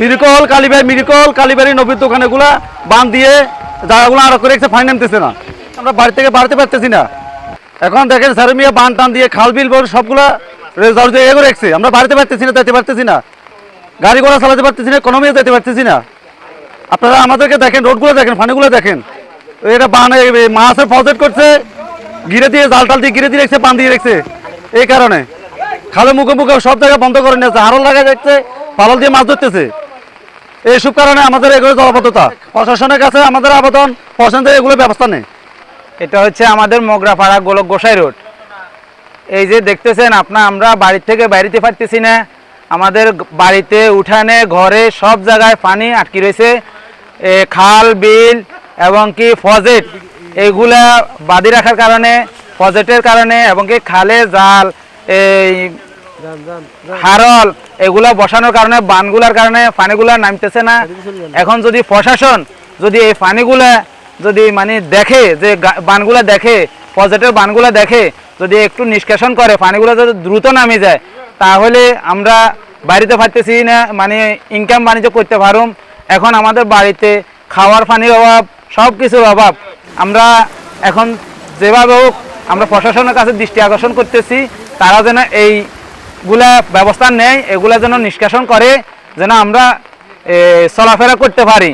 মিরিকল কালীবাড়ি মিরিকল, কালীবাড়ি, নবীর দোকানেগুলা বান দিয়ে জায়গাগুলো আরও করে ফাইন নামতেছে না। আমরা বাড়ি থেকে বাড়তে পারতেছি না। এখন দেখেন সারমিয়া বান টান দিয়ে খাল, বিল বল সবগুলা রেজাল্ট দিয়ে এগো রেখেছে। আমরা বাড়িতে পারতেছি না, যেতে পারতেছি না। গাড়ি ঘোড়া চালাতে পারতেছি না, কোনো মেয়ে যেতে পারতেছি না। আপনারা আমাদেরকে দেখেন, রোডগুলো দেখেন, ফানিগুলো দেখেন। এটা বান মাছের প্রজেক্ট করছে। গিরে দিয়ে জাল টাল দিয়ে গিরে দিয়ে রেখেছে, বান দিয়ে রেখেছে। এই কারণে। খালে মুখে মুখে সব জায়গায় বন্ধ করে নিয়েছে, হারল লাগা যাচ্ছে, পালল দিয়ে মাছ ধরতেছে। এইসব কারণে আমাদের এগুলো জলবদ্ধতা। প্রশাসনের কাছে আমাদের আবেদন প্রশাসন থেকে এগুলো ব্যবস্থা নেই। এটা হচ্ছে আমাদের মোগরাপাড়া গোলক গোসাই রোড। এই যে দেখতেছেন আপনার আমরা বাড়ির থেকে বাইরেতে পারতেছি না। আমাদের বাড়িতে উঠানে, ঘরে সব জায়গায় পানি আটকে রয়েছে। খাল, বিল এবং কি ফজেট এইগুলা বাদি রাখার কারণে, ফজেটের কারণে এবং কি খালে জাল, এই হারল এগুলা বসানোর কারণে বানগুলার কারণে পানিগুলা নামতেছে না। এখন যদি প্রশাসন যদি এই পানিগুলা যদি মানে দেখে যে বানগুলা দেখে পজেটের বানগুলা দেখে যদি একটু নিষ্কাশন করে পানিগুলো যদি দ্রুত নামে যায় তাহলে আমরা বাড়িতে পারতেছি না মানে ইনকাম বাণিজ্য করতে পারুম। এখন আমাদের বাড়িতে খাওয়ার পানির অভাব সব কিছুর অভাব। আমরা এখন যেভাবে হোক আমরা প্রশাসনের কাছে দৃষ্টি আকর্ষণ করতেছি তারা যেন এইগুলা ব্যবস্থা নেয় এগুলা যেন নিষ্কাশন করে যেন আমরা চলাফেরা করতে পারি।